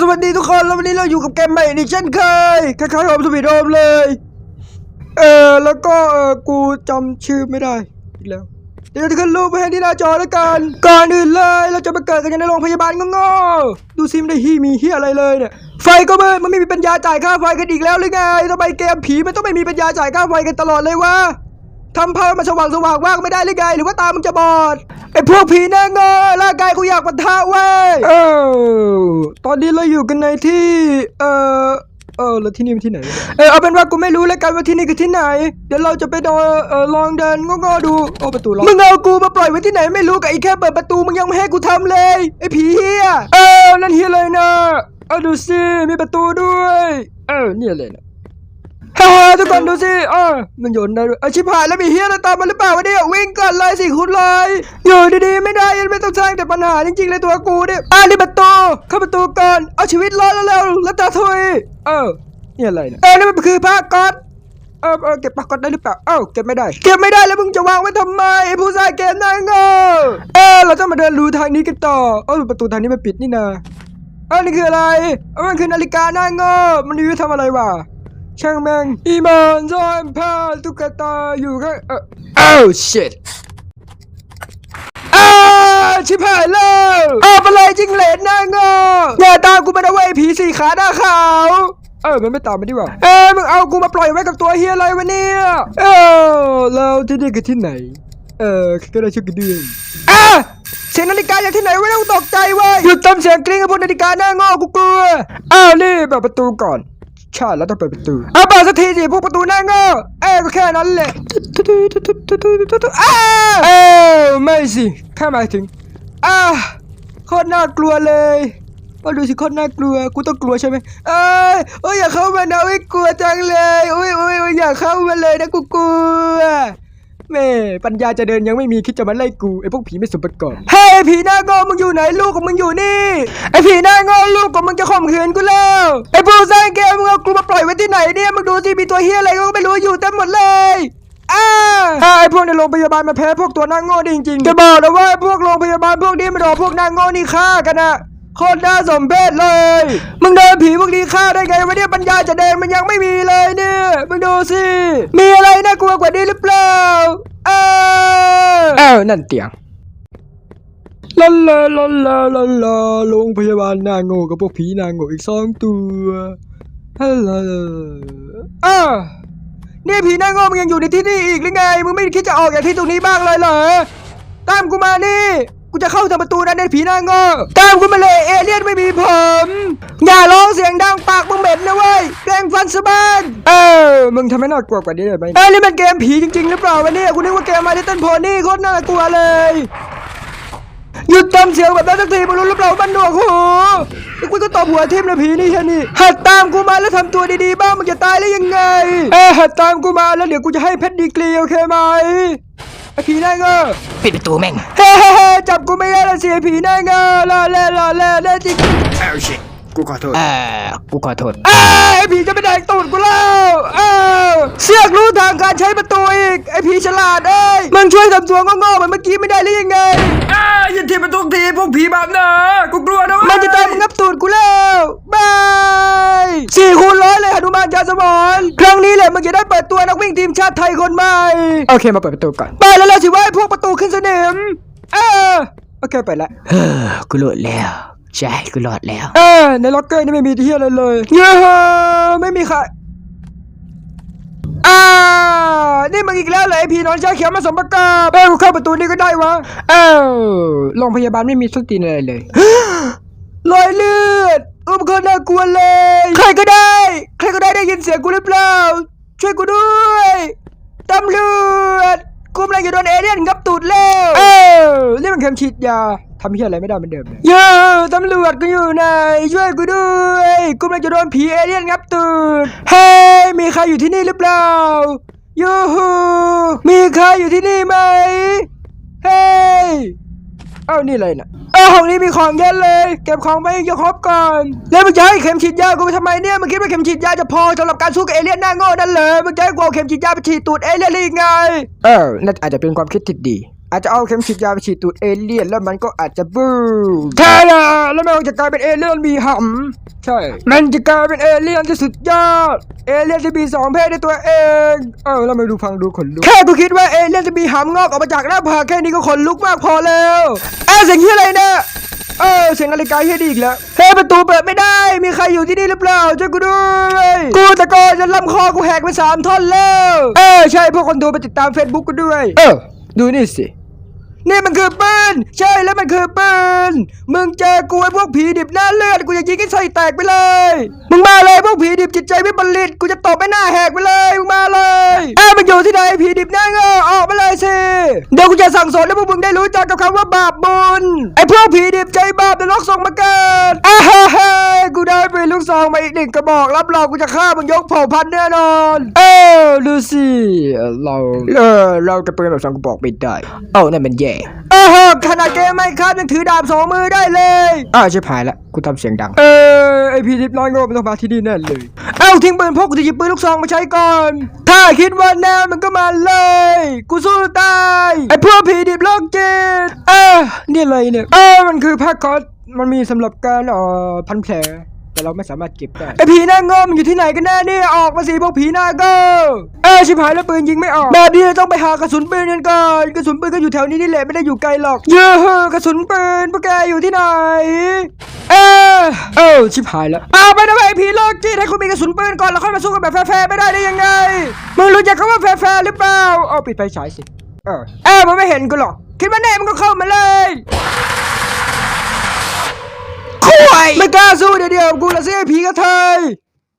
สวัสดีทุกคนแล้ววันนี้เราอยู่กับเกมใหม่อีกเช่นเคยคล้ายๆโฮมสวีทโฮมเลย เออแล้วก็เออกูจำชื่อไม่ได้อีกแล้ว เดี๋ยวจะขึ้นรูปไปให้ที่หน้าจอแล้วกันก่อนอื่นเลยเราจะมาเกิดกันในโรงพยาบาลงอๆดูซิมได้ฮีมีเฮียอะไรเลยเนี่ยไฟก็มืดมันไม่มีปัญญาจ่ายค่าไฟกันอีกแล้วหรือไงทำไมเกมผีมันต้องไม่มีปัญญาจ่ายค่าไฟกันตลอดเลยวะทำภาพมันสว่างสว่างว่างไม่ได้หรือไงหรือว่าตามึงจะบอด พวกผีหน้าเงอร่างกายกูอยากปะทะเว้ยเออตอนนี้เราอยู่กันในที่ เออเออแล้วที่นี่มันที่ไหนวะเออเอาเป็นว่ากูไม่รู้แล้วกันว่าที่นี่คือที่ไหน เดี๋ยวเราจะไปดอเออลองเดินงอๆดูโอ้ประตูล็อกมึงเอากูมาปล่อยไว้ที่ไหนไม่รู้กับไอ้แค่เปิดประตูมึงยังไม่ให้กูทำเลยไอ้ผีเฮียเออนั่นเฮียเลยนะ เอาดูสิมีประตูด้วย เออเนี่ยเลยนะ ฮ่าฮ่าทุกคนดูสิเออมันโยนได้ด้วยเอาชิบหายแล้วมีเฮียอะไรตามมาหรือเปล่าวะเนี่ยวิ่งก่อนเลยสิคุณเลยอยู่ดีๆไม่ได้ยังไม่ต้องสร้างแต่ปัญหาจริงๆเลยตัวกูเนี่ยอ่านี่ประตูเข้าประตูก่อนเอาชีวิตรอดแล้วเร็วแล้วตาทุยเออนี่อะไรเนี่ยเออนี่มันคือผ้าก๊อตเออเออเก็บผ้าก๊อตได้หรือเปล่า เอ้าเก็บไม่ได้ เก็บไม่ได้แล้วมึงจะวางไว้ทำไมผู้ชายเกมนายเงอเออเราต้องมาเดินรูทางนี้กันต่อ เออประตูทางนี้มันปิดนี่นะเออนี่คืออะไรเออมันคือนาฬิกาหน้าเงอมันมีไว้ทำอะไรวะ ช่างแม่งอีมอนซ่อนผ้าตุ๊กตาอยู่ข้างเออ oh shit อ้าชิบหายแล้วเอาไปเลยจิงเหลนหน้างออย่าตามกูมานะเว้ยผีสี่ขาหน้าขาวเออ มันไม่ตามมาดีกว่าเออมึงเอากูมาปล่อยไว้กับตัวเฮียอะไรวะเนี่ย เออแล้วที่นี่คือที่ไหน เออก็ได้ชื่อกันด้วยอะเสียงนาฬิกาจากที่ไหนวะเนี่ยกูตกใจเว้ยหยุดทำเสียงกริ้งกับพวกนาฬิกาหน้างอกูกลัวอ้าวนี่เปิดประตูก่อน ใช่แล้วต้องเปิดประตูเอาเปิดสักทีสิพวกประตูหน้าโง่เอ้ยก็แค่นั้นแหละอ้าวเอ้ยไม่สิแค่หมายถึงอ้าโคตรน่ากลัวเลยมาดูสิโคตรน่ากลัว กูต้องกลัวใช่ไหมเอ้ยโอ้ยอย่าเข้ามานะโอ้ยกลัวจังเลยโอ้ยโอ้ยโอ้ยอย่าเข้ามาเลยนะกูกลัวแม่ปัญญาจะเดินยังไม่มีคิดจะมาไล่กูไอ้พวกผีไม่สมประกอบเฮ้ยไอ้ ผีหน้าโง่มึงอยู่ไหนลูกของมึงอยู่นี่ไอ้ผีหน้าโง่ลูกของมึงจะข่มขืนกูแล้วไอ้ผู้สร้างเกมมึงเอากูมาปล่อยไว้ที่ไหนเนี่ยมึงดูสิมีตัวเฮียอะไรก็ไม่รู้อยู่เต็มหมดเลยอ้าไอ้พวกในโรงพยาบาลมาแพ้พวกตัวน้าโง่นี่จริงๆจะบอกนะว่าพวกโรงพยาบาลพวกนี้มันโดนพวกน้าโง่นี่ฆ่ากันอะโคตรน่าสมเพชเลย มึงโดนผีพวกนี้ฆ่าได้ไงวะเนี่ยปัญญาจะแดงมันยังไม่มีเลยเนี่ย มึงดูสิ มีอะไรน่ากลัวกว่านี้หรือเปล่า เออเอ้านั่นเตียง ลาลาลาลาลาลาโรงพยาบาลนางโง่กับพวกผีนางโง่อีกสองตัวฮัลโหลอ้านี่ผีนางโง่มึงยังอยู่ในที่นี่อีกหรือไง มึงไม่คิดจะออกจากที่ตรงนี้บ้างเลยเหรอ ตามกูมานี่ กูจะเข้าทางประตูนั้นในผีนางโง่ตามกูมาเลยเอเลี่ยนไม่มีผม อย่าร้องเสียงดังปากมึงเหม็นนะเว้ยแกล้งฟันสะบ้านเออ มึงทำให้น่ากลัวกว่านี้ได้ไหมเอ้ยนี่มันเกมผีจริงๆหรือเปล่าวะเนี่ย กูนึกว่าเกมมาดิเต้นโพนี่โคตรน่ากลัวเลย หยุดทำเสียงแบบนั้นสักทีมึงรู้หรือเปล่าว่ามันหนวกหูแล้วกูก็ตบหัวทิ่มเลยผีนี่แค่นี้หัดตามกูมาแล้วทำตัวดีๆบ้างมึงจะตายได้ยังไงเอ้ยหัดตามกูมาแล้วเดี๋ยวกูจะให้เพชรดีกรีโอเคไหมไอ้ผีนายเงอปิดประตูแม่งเฮ้เฮ้จับกูไม่ได้ละเสียผีนายเงอรอเล่รอเล่เล่จริงเอ้าชิกูขอโทษเออกูขอโทษเอ้ยไอ้ผีจะไปแดกตูดกูแล้วเอ้าเสือกรู้ทางการใช้ประตูอีก ไอ้ผีฉลาดเอ้ยมึงช่วยทำตัวงอๆเหมือนเมื่อกี้ไม่ได้หรือยังไงอ้าอย่าทีมันทุกทีพวกผีแบบนะกูกลัวนะมันจะตามมึงงับตูดกูแล้วบายสี่คูณร้อยเลยหนุมานจาสมอนครั้งนี้แหละมึงจะได้เปิดตัวนักวิ่งทีมชาติไทยคนใหม่โอเคมาเปิดประตูก่อนไปแล้วล่ะสิว่าไอ้พวกประตูขึ้นสนิมเออโอเคไปละเฮ้อกูหลุดแล้วใช่กูรอดแล้ว เออในล็อกเกอร์นี่ไม่มีที่อะไรเลยเย้ไม่มีใครอ่า นี่มึงอีกแล้วเหรอไอพี่น้องชาเขียวมาสมประกอบเอ้เข้าประตูนี่ก็ได้วะเอ้าโรงพยาบาลไม่มีสตินอะไรเลยรอยเลือดอุ้มคนน่ากลัวเลย ใครก็ได้ ใครก็ได้ได้ยินเสียงกูหรือเปล่า ช่วยกูด้วยตำรวจกูกำลังจะโดนเอเลี่ยนงับตูดแล้วเออนี่มันเข็มฉีดยาทำเพี้ยอะไรไม่ได้เหมือนเดิมเลยเย้ตำรวจกูอยู่ไหนช่วยกูด้วยกูกำลังจะโดนผีเอเลี่ยนงับตูดเฮ้ยมีใครอยู่ที่นี่หรือเปล่า ยูฮูมีใครอยู่ที่นี่ไหม เฮ้ยเอ้านี่เลยนะเอ้าห้องนี้มีของเยอะเลย เก็บของไปให้ครบก่อน แล้วมึงจะให้เข็มฉีดยากูไปทำไมเนี่ยมึงคิดว่าเข็มฉีดยาจะพอสำหรับการสู้กับเอเลี่ยนหน้าโง่นั่นเลยมึงจะให้กูเอาเข็มฉีดยาไปฉีดตูดเอเลี่ยนหรือยังไง เออ น่าอาจจะเป็นความคิดที่ดี อาจจะเอาเข็มฉีดยาไปฉีดตูดเอเลี่ยนแล้วมันก็อาจจะบูมแค่ละแล้วมันจะกลายเป็นเอเลี่ยนมีหำใช่ มันจะกลายเป็นเอเลี่ยนที่สุดยอด เอเลี่ยนจะมีสองเพศในตัวเอง เออแล้วมาดูฟังดูขนลุก แค่กูคิดว่าเอเลี่ยนจะมีหำงอกออกมาจากหน้าผากแค่นี้ก็ขนลุกมากพอแล้วเอ้ยเสียงที่อะไรเนี่ยเออเสียงนาฬิกาเฮียดีอีกแล้วเฮ้ยประตูเปิดไม่ได้ มีใครอยู่ที่นี่หรือเปล่าช่วยกูด้วยกูตะโกนจนลำคอกูแหกไปสามท่อนแล้ว เออใช่พวกคนดูไปติดตามเฟซบุ๊กกูด้วย เออดูนี่สิ นี่มันคือปืน ใช่แล้วมันคือปืน มึงเจอกูไอ้พวกผีดิบหน้าเลือดกูจะยิงให้ใส่แตกไปเลย มึงมาเลยพวกผีดิบจิตใจวิปริตกูจะตบให้หน้าแหกไปเลยมึงมาเลยเอ้ามันอยู่ที่ไหนผีดิบหน้าเงอออกมาเลยสิเดี๋ยวกูจะสั่งสอนให้พวกมึงได้รู้จักกับคำว่าบาปบุญไอ้พวกผีดิบใจบาปนรกส่งมาเกิดอ้าฮ่าฮ่า กูได้ปืนลูกซองมาอีกหนึ่งกระบอก รับรองกูจะฆ่ามึงยกเผ่าพันธุ์แน่นอน เออดูสิเราเออเราจะปืนแบบสองกระบอกไม่ได้ เอ้านั่นมันแย่เออขนาดเกมไม่ครับยังถือดาบสองมือได้เลยอ้าวชิบหายละกูทำเสียงดัง เออไอพีดิบร้อยโง่มันต้องมาที่นี่แน่เลย เอ้าทิ้งปืนพกกูจะหยิบปืนลูกซองมาใช้ก่อน ถ้าคิดว่าแน่มันก็มาเลย กูสู้ตายไอพวกผีดิบโลกจิตเออนี่อะไรเนี่ยเออมันคือผ้าคอส มันมีสำหรับการเอ่อพันแผล แต่เราไม่สามารถเก็บได้ไอผีหน้าโงอมนอยู่ที่ไหนกันแน่เนี่ยออกมาสิพวกผีหน้าโง่เออชิบหายแล้วปืนยิงไม่ออกแบบนี้ต้องไปหากระสุนปืนกันก่อนกระสุนปืนก็อยู่แถวนี้นี่แหละไม่ได้อยู่ไกลหรอกเยอะกระสุนปืนพวกแกอยู่ที่ไหน เออเออชิบหายแล้วเอาไปนะไอผีโลกจิตให้คุณมีกระสุนปืนก่อนแล้วค่อยมาสู้กันแบบแฟร์ๆไม่ได้ได้ยังไงมึงรู้จักคำว่าแฟร์ๆหรือเปล่าเอาปิดไฟฉายสิเออเออมันไม่เห็นกูหรอกคิดว่าแน่มันก็เข้ามาเลย คุยไม่กล้าสู้เดี๋ยวเดียวกูละเสียผีกระเทย